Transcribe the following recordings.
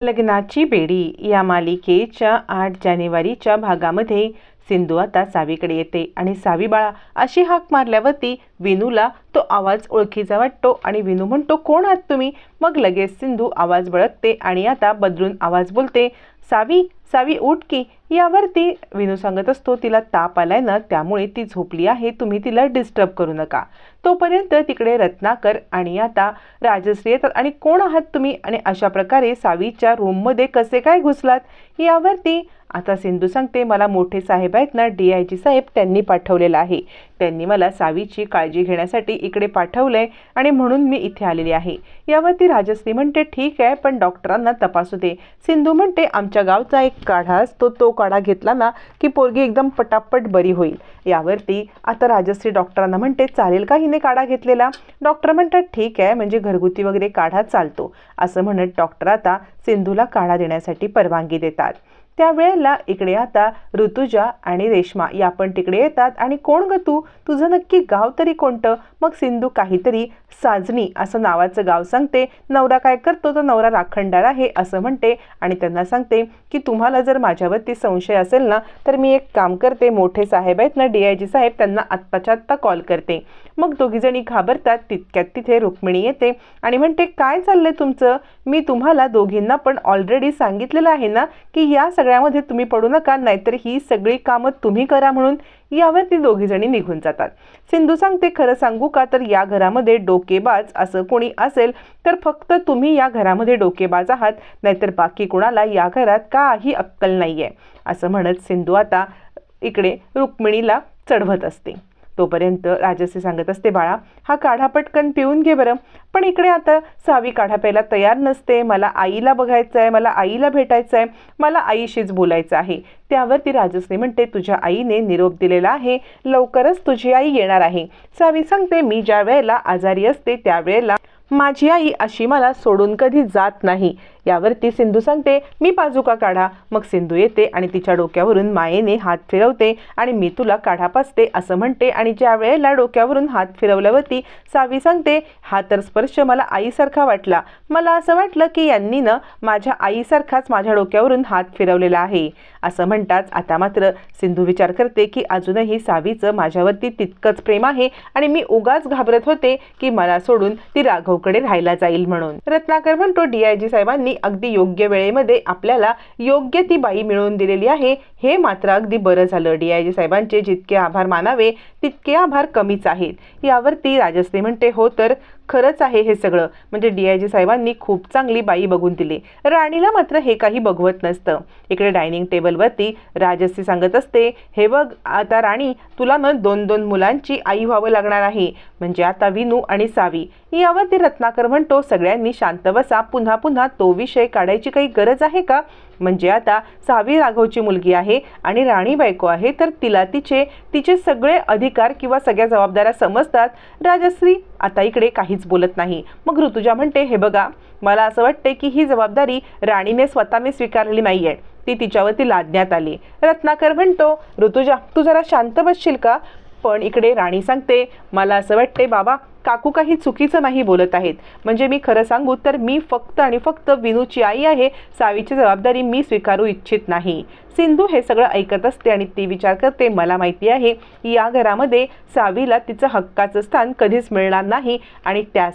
लग्नाची बेडी या मालिकेच्या आठ जानेवारीच्या भागामध्ये सिंधू आता सावीकडे येते आणि सावी बाळा अशी हाक मारल्यावरती विनूला तो आवाज ओळखीचा वाटतो आणि विनू म्हणतो कोण आहात तुम्ही? मग लगेच सिंधू आवाज बळकते आणि आता बदलून आवाज बोलते सावी सावी उठ की. यावरती विनू सांगत असतो तिला ताप आलाय ना त्यामुळे ती झोपली आहे तुम्ही तिला डिस्टर्ब करू नका. तोपर्यंत तिकडे रत्नाकर आणि आता राजश्री येतात. आणि कोण आहात तुम्ही? आणि अशा प्रकारे सावीच्या रूममध्ये कसे काय घुसलात? यावरती आता सिंधू सांगते मला मोठे साहेब आहेत ना डी आय जी साहेब त्यांनी पाठवलेलं आहे. त्यांनी मला सावीची काळजी घेण्यासाठी इकडे पाठवलंय आणि म्हणून मी इथे आलेली आहे. यावरती राजश्री म्हणते ठीक आहे पण डॉक्टरांना तपासू दे. सिंधू म्हणते आमच्या गावचा एक काढास तो तो काढा घेतला ना की पोरगी एकदम पटापट बरी होईल. यावरती आता राजश्री डॉक्टरांना म्हणते चालेल का हिने काढा घेतलेला? डॉक्टर म्हणतात ठीक आहे म्हणजे घरगुती वगैरे काढा चालतो. असं म्हणत डॉक्टर आता सिंधूला काढा देण्यासाठी परवानगी देतात. त्यावेळेला इकडे आता ऋतुजा आणि रेश्मा या पण तिकडे येतात. आणि कोण ग तू? तुझं नक्की गाव तरी कोणतं? मग सिंधू काहीतरी साजनी असं नावाचं गाव सांगते. नवरा काय करतो? तर नवरा राखणदार आहे असं म्हणते. आणि त्यांना सांगते की तुम्हाला जर माझ्यावरती संशय असेल ना तर मी एक काम करते. मोठे साहेब आहेत ना डी आय जी साहेब त्यांना आत्ताच्या आत्ता कॉल करते. मग दोघीजणी घाबरतात. तितक्यात तिथे रुक्मिणी येते आणि म्हणते काय चाललंय तुमचं? मी तुम्हाला दोघींना पण ऑलरेडी सांगितलेलं आहे ना की या सगळ्यामध्ये तुम्ही पडू नका नाहीतर ही सगळी कामं तुम्ही करा म्हणून यावर ती दोघीजणी निघून जातात. सिंधू सांगते खरं सांगू का? तर या घरामध्ये डोकेबाज असं कोणी असेल तर फक्त तुम्ही या घरामध्ये डोकेबाज आहात नाहीतर बाकी कुणाला या घरात काही अक्कल नाही आहे असं म्हणत सिंधू आता इकडे रुक्मिणीला चढवत असते. तोपर्यंत राजश्री सांगत असते बाळा हा काढा पटकन पिऊन घे बरं. पण इकडे आता सावी काढा प्यायला तयार नसते. मला आईला बघायचं आहे मला आईला भेटायचं आहे मला आईशीच बोलायचं आहे. त्यावर ती राजश्री म्हणते तुझ्या आईने निरोप दिलेला आहे. लवकरच तुझी आई येणार आहे. सावी सांगते मी ज्या वेळेला आजारी असते त्यावेळेला माझी आई अशी मला सोडून कधी जात नाही. यावरती सिंधू सांगते मी बाजूका काढा. मग सिंधू येते आणि तिच्या डोक्यावरून मायेने हात फिरवते आणि मी तुला काढा पाचते असं म्हणते आणि ज्या वेळेला डोक्यावरून हात फिरवल्यावरती सावी सांगते हा तर स्पर्श मला आईसारखा वाटला. मला असं वाटलं की यांनी न माझ्या आईसारखाच माझ्या डोक्यावरून हात फिरवलेला आहे. असं म्हणताच आता मात्र सिंधू विचार करते की अजूनही सावीचं माझ्यावरती तितकंच प्रेम आहे आणि मी उगाच घाबरत होते की मला सोडून ती राघवकडे राहायला जाईल म्हणून. रत्नाकर म्हणतो डी आय जी साहेबांनी अगदी योग्य वेळेमध्ये आपल्याला योग्य ती बाई मिळवून दिलेली आहे. हे मात्र अगदी बरं झालं. डी आयजी साहेबांचे जितके आभार मानावे तितके आभार कमीच आहेत. यावरती राजश्री म्हणते हो तर खरंच आहे हे सगळं. म्हणजे डी आय जी साहेबांनी खूप चांगली बाई बघून दिली. राणीला मात्र हे काही बघवत नसतं. इकडे डायनिंग टेबलवरती राजश्री सांगत असते हे बघ आता राणी तुला न दोन दोन मुलांची आई व्हावं लागणार आहे. म्हणजे आता विनू आणि सावी. यावरती रत्नाकर म्हणतो सगळ्यांनी शांत बसा पुन्हा पुन्हा तो विषय काढायची काही गरज आहे का? म्हणजे आता सावी राघवची मुलगी आहे आणि राणी बायको आहे तर तिला तिचे तिचे सगळे अधिकार किंवा सगळ्या जबाबदाऱ्या समजतात. राजश्री आता इकडे काहीच बोलत नाही. मग ऋतुजा म्हणते हे बघा मला असं वाटते की ही जबाबदारी राणीने स्वतःने स्वीकारलेली नाही आहे ती तिच्यावरती लादण्यात आली. रत्नाकर म्हणतो ऋतुजा तू जरा शांत बसशील का? पण इकडे राणी सांगते मला असं वाटते बाबा काकू काही चुकीचं नाही बोलत आहेत. म्हणजे मी खरं सांगू तर मी फक्त आणि फक्त विनूची आई आहे सावीची जबाबदारी मी स्वीकारू इच्छित नाही. सिंधू हे सगळं ऐकत असते आणि ती विचार करते मला माहिती आहे या घरामध्ये सावीला तिचं हक्काचं स्थान कधीच मिळणार नाही आणि त्या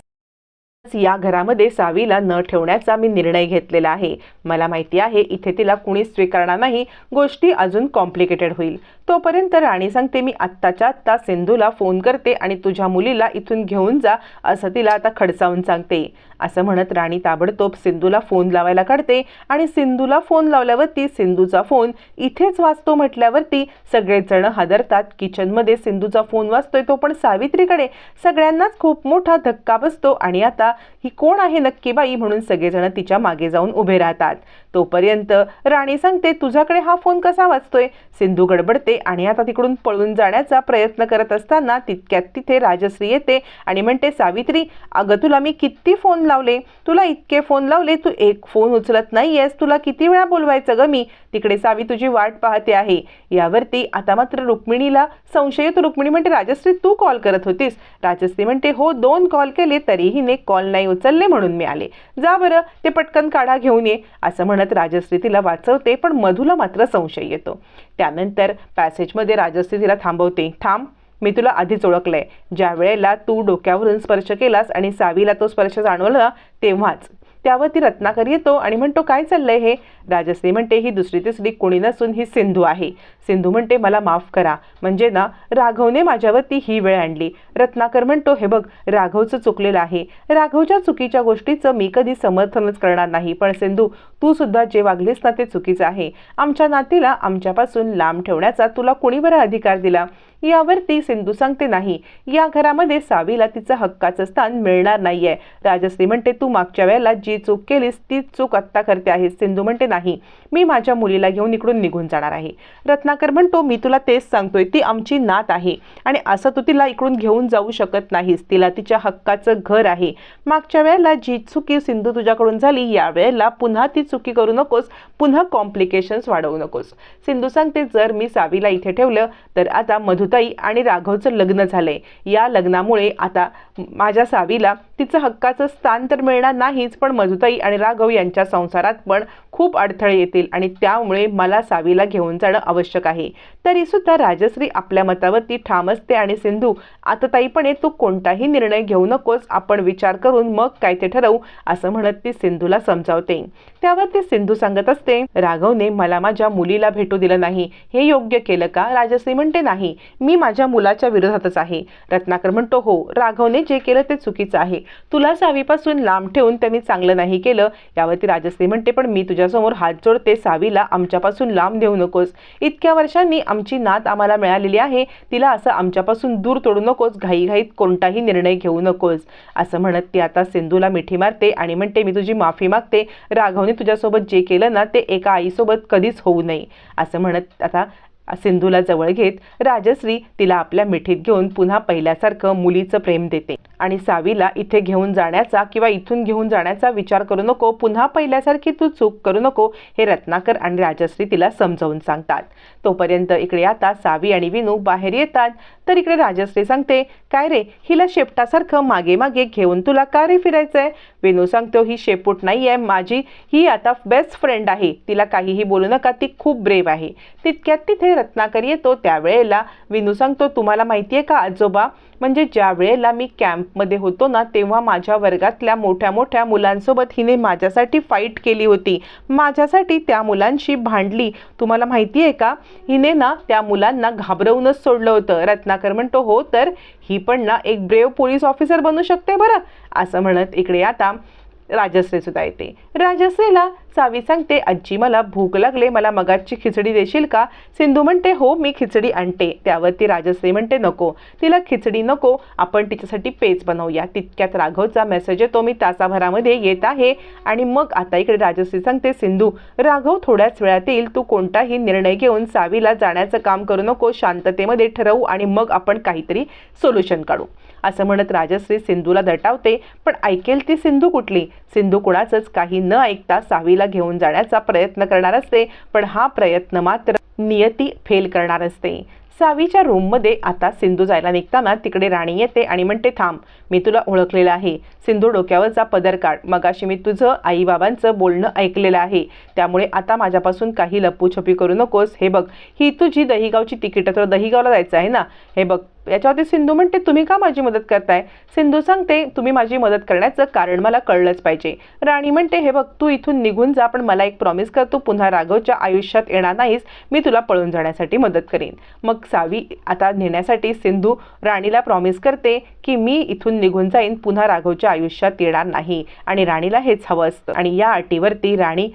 या घरामध्ये सावीला न ठेवण्याचा मी निर्णय घेतलेला आहे. मला माहिती आहे इथे तिला कुणीच स्वीकारणार नाही. गोष्टी अजून कॉम्प्लिकेटेड होईल. तोपर्यंत राणी सांगते मी आत्ताच्या आत्ता सिंधूला फोन करते आणि तुझ्या मुलीला इथून घेऊन जा असं तिला आता खडसावून सांगते. असं म्हणत राणी ताबडतोब सिंधूला फोन लावायला काढते आणि सिंधूला फोन लावल्यावरती सिंधूचा फोन इथेच वाचतो म्हटल्यावरती सगळेजण हादरतात. किचनमध्ये सिंधूचा फोन वाचतोय तो पण सावित्रीकडे. सगळ्यांनाच खूप मोठा धक्का बसतो आणि आता ही कोण आहे नक्की बाई म्हणून सगळेजण तिच्यामागे जाऊन उभे राहतात. तोपर्यंत राणी सांगते तुझ्याकडे हा फोन कसा वाचतोय? सिंधू गडबडते आणि आता तिकडून पळून जाण्याचा प्रयत्न करत असताना तितक्यात तिथे राजश्री येते आणि म्हणते सावित्री अगं तुला मी किती फोन लावले? तुला इतके फोन लावले तू एक फोन उचलत नाहीयेस. तुला किती वेळा बोलवायचं ग मी? तिकडे सावी तुझी वाट पाहते आहे. यावरती आता मात्र रुक्मिणीला संशय येतो रुक्मिणी म्हणते राजश्री तू कॉल करत होतीस. राजश्री म्हणते हो दोन कॉल केले तरीही ने कॉल नाही उचलले म्हणून मी आले. जा बरं ते पटकन काढा घेऊन ये असं म्हणत राजश्री तिला वाचवते पण मधूला मात्र संशय येतो. त्यानंतर पॅसेजमध्ये राजश्री तिला थांबवते थांब मी तुला आधीच ओळखलंय. ज्या वेळेला तू डोक्यावरून स्पर्श केलास आणि सावीला तो स्पर्श जाणवला तेव्हाच. त्यावर ती रत्नाकर येतो आणि म्हणतो काय चाललंय हे? राजश्री म्हणते ही दुसरी तिसरी कोणी नसून ही सिंधू आहे. सिंधू म्हणते मला माफ करा. म्हणजे ना राघवने माझ्यावरती ही वेळ आणली. रत्नाकर म्हणतो हे बघ राघवचं चुकलेलं आहे. राघवच्या चुकीच्या गोष्टीचं मी कधी समर्थनच करणार नाही. पण सिंधू तू सुद्धा जे वागलीस ना ते चुकीचं आहे. आमच्या नातीला आमच्यापासून लांब ठेवण्याचा तुला कोणी बरा अधिकार दिला? यावर ती सिंधू सांगते नाही. या घरामध्ये सावीला तिचं हक्काचं स्थान मिळणार नाहीये. राजश्री म्हणते तू मागच्या वेळेला जी चूक केलीस ती चूक आत्ता करते आहेस. सिंधू म्हणते नाही. मी माझ्या मुलीला घेऊन इकडून निघून जाणार आहे. रत्नाकर म्हणतो मी तुला तेच सांगतोय ती आमची नात आहे. आणि असं तू तिला इकडून घेऊन जाऊ शकत नाहीस. तिला तिच्या हक्काचं घर आहे. मागच्या वेळेला जी चुकी सिंधू तुझ्याकडून झाली या वेळेला पुन्हा ती चुकी करू नकोस. पुन्हा कॉम्प्लिकेशन्स वाढवू नकोस. सिंधू सांगते जर मी सावीला इथे ठेवलं तर आता मधु मधुताई आणि राघवचं लग्न झालंय. या लग्नामुळे आता माझ्या सावीला तिचं हक्काचं स्थान तर मिळणार नाहीच पण मधुताई आणि राघव यांच्या संसारात पण खूप अडथळे येतील आणि त्यामुळे मला सावीला घेऊन जाणं आवश्यक आहे. तरी सुद्धा राजश्री आपल्या मतावरती ठाम असते आणि सिंधू आता ताईपणे तू कोणताही निर्णय घेऊ नकोस आपण विचार करून मग काय ते ठरवू असं म्हणत ती सिंधूला समजावते. त्यावर ते सिंधू सांगत असते राघवने मला माझ्या मुलीला भेटू दिलं नाही. हे योग्य केलं का? राजश्री म्हणते नाही. मी माझ्या मुलाच्या विरोधातच आहे. रत्नाकर म्हणतो हो राघवने जे केलं ते चुकीचं आहे. तुला सावीपासून लांब ठेवून त्यांनी चांगलं नाही केलं. यावरती राजश्री म्हणते पण मी तुझ्यासमोर हात जोडते. सावीला आमच्यापासून लांब देऊ नकोस. इतक्या वर्षांनी आमची नात आम्हाला मिळालेली आहे. तिला असं आमच्यापासून दूर तोडू नकोस. घाईघाईत कोणताही निर्णय घेऊ नकोस. असं म्हणत ती आता सिंधूला मिठी मारते आणि म्हणते मी तुझी माफी मागते. राघवने तुझ्यासोबत जे केलं ना ते एका आईसोबत कधीच होऊ नये असं म्हणत आता सिंधूला जवळ घेत राजश्री तिला आपल्या मिठीत घेऊन पुन्हा पहिल्यासारखं मुलीचं प्रेम देते. आणि सावीला इथे घेऊन जाण्याचा किंवा इथून घेऊन जाण्याचा विचार करू नको पुन्हा पहिल्यासारखी तू चूक करू नको हे रत्नाकर आणि राजश्री तिला समजावून सांगतात. तोपर्यंत इकडे आता सावी आणि विनू बाहेर येतात. तर इकडे राजश्री सांगते काय रे हिला शेपटासारखं मागे मागे घेऊन तुला का रे फिरायचंय? विनू सांगतो ही शेपूट नाही आहे माझी ही आता बेस्ट फ्रेंड आहे. तिला काहीही बोलू नका ती खूप ब्रेव आहे. तितक्यात तिथे रत्नाकर येतो त्यावेळेला. विनू सांगतो तुम्हाला माहिती आहे का आजोबा? म्हणजे ज्या वेळेला मी कॅम्पमध्ये होतो ना तेव्हा माझ्या वर्गातल्या मोठ्या मोठ्या मुलांसोबत हिने माझ्यासाठी फाईट केली होती. माझ्यासाठी त्या मुलांशी भांडली. तुम्हाला माहिती आहे का? हिने ना त्या मुलांना घाबरवूनच सोडलं होतं. रत्नाकर म्हणतो हो तर ही पण ना एक ब्रेव पोलीस ऑफिसर बनू शकते बरं. असं म्हणत इकडे आता राजश्री सुद्धा येते. राजश्रीला सावी सांगते आजी मला भूक लागले मला मगाची खिचडी देशील का? सिंधू म्हणते हो मी खिचडी आणते. त्यावर ती राजश्री म्हणते नको तिला खिचडी नको आपण तिच्यासाठी पेज बनवूया. तितक्यात राघवचा मेसेज येतो मी तासाभरामध्ये येत आहे. आणि मग आता इकडे राजश्री सांगते सिंधू राघव थोड्याच वेळात येईल तू कोणताही निर्णय घेऊन सावीला जाण्याचं काम करू नको शांततेमध्ये ठरवू आणि मग आपण काहीतरी सोल्युशन काढू. असं म्हणत राजश्री सिंधूला दटावते पण ऐकेल ती सिंधू कुठली? सिंधू कुणाचंच काही न ऐकता सावीला घेऊन जाण्याचा प्रयत्न करणार असते पण हा प्रयत्न मात्र नियती फेल करणार असते. सावीच्या रूममध्ये आता सिंधू जायला निघताना तिकडे राणी येते आणि म्हणते थांब मी तुला ओळखलेलं आहे. सिंधू डोक्यावरचा पदर काढ. मगाशी मी तुझं आईबाबांचं बोलणं ऐकलेलं आहे. त्यामुळे आता माझ्यापासून काही लपूछपी करू नकोस. हे बघ ही तुझी दहीगावची तिकीट तर दहीगावला जायचं आहे ना? हे बघ याच्यावरती सिंधू म्हणते तुम्ही का माझी मदत करताय? सिंधू सांगते तुम्ही माझी मदत करण्याचं कारण मला कळलंच पाहिजे. राणी म्हणते हे बघ तू इथून निघून जा पण मला एक प्रॉमिस कर तू पुन्हा राघवच्या आयुष्यात येणार नाहीस. मी तुला पळून जाण्यासाठी मदत करेन. मग सावी आता नेण्यासाठी सिंधू राणीला प्रॉमिस करते की मी इथून निघून जाईन पुन्हा राघवच्या आयुष्यात येणार नाही. आणि राणीला हेच हवं असतं. आणि या अटीवरती राणी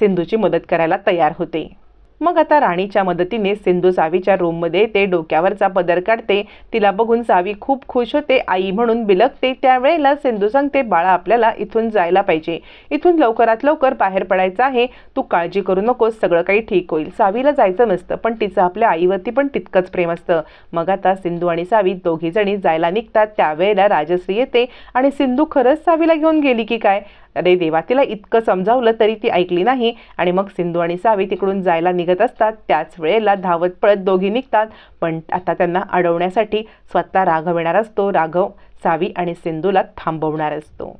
सिंधूची मदत करायला तयार होते. मग आता राणीच्या मदतीने सिंधू सावीच्या रूममध्ये ते डोक्यावरचा पदर काढते. तिला बघून सावी खूप खुश होते. आई म्हणून बिलकते त्यावेळेला सिंधू सांगते बाळा आपल्याला इथून जायला पाहिजे. इथून लवकरात लवकर बाहेर पडायचं आहे. तू काळजी करू नकोस. सगळं काही ठीक होईल. सावीला जायचं नसतं पण तिचं आपल्या आईवरती पण तितकंच प्रेम असतं. मग आता सिंधू आणि सावी दोघी जणी जायला निघतात. त्यावेळेला राजश्री येते आणि सिंधू खरंच सावीला घेऊन गेली की काय? अरे देवा तिला इतकं समजावलं तरी ती ऐकली नाही आणि मग सिंधू आणि सावी तिकडून जायला निघत असतात. त्याच वेळेला धावत पळत दोघी निघतात. पण आता त्यांना अडवण्यासाठी स्वतः राघव येणार असतो. राघव सावी आणि सिंधूला थांबवणार असतो.